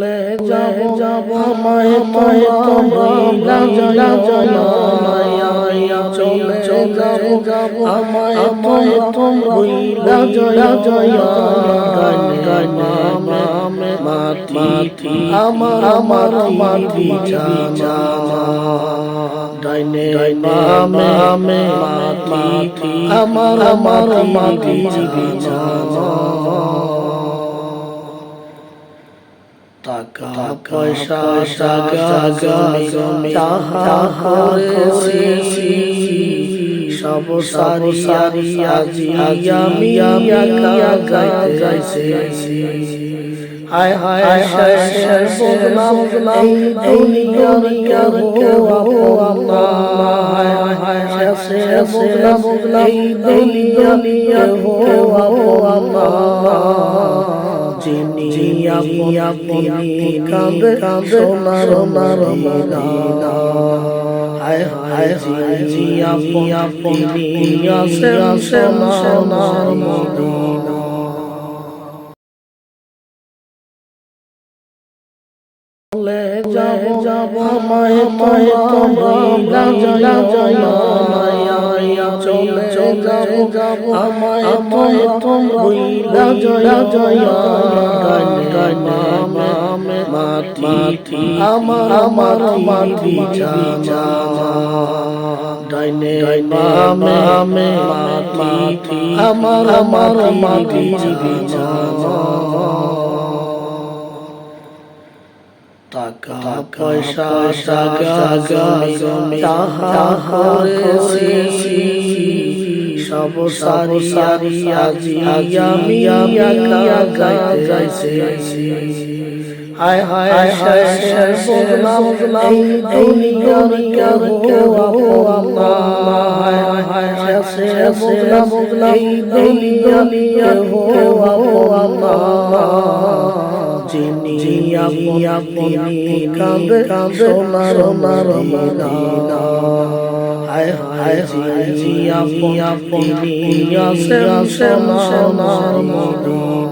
চলে যাব যাব আমায় আমায় তোমরা জয়া জয়া চলে যাব যাব আমায় আমায় তোমরা জয়া জয়া গান গান মামে মাটি আমার আমার মাটি জানা ডাইনে মামে মাটি আমার আমার মাটি জানা টাকা পয়সা টাকা জমি তাহা করেছি সব সারি সারি আজি আমি গাইছি হায় হায় হায় হায় বদনাম বদনাম এই দুনিয়ার কেউ আল্লাহ হায় হায় হায় হায় বদনাম বদনাম এই দুনিয়ার কেউ আল্লাহ যিনি আপনি কাঁদে সোনার মদিনা? হায় হায় যিনি আপনি আসে সোনার মদিনা। চলে যাব যাব আমায় আমায় তোমরা জয়া জয়া চলে যাব যাব আমায় আমায় তোমরা জয়া জয়া গান গান মামে মাটি আমার আমার মাটি জানা ডাইনে মামে মামে মাটি আমার আমার মাটি জানা টাকা পয়সা, টাকা জমি তাহা করেছি। সব সারি সারি আজি আমি গাইছি হায় হায় হায় হায় বদনাম এই দুনিয়ার কেউ আল্লাহ। হায় হায় হায় বদনাম বদনাম এই দুনিয়ার কেউ আল্লাহ। হায় হায় যিনি পিয়া পিয়া সোনার মদিনা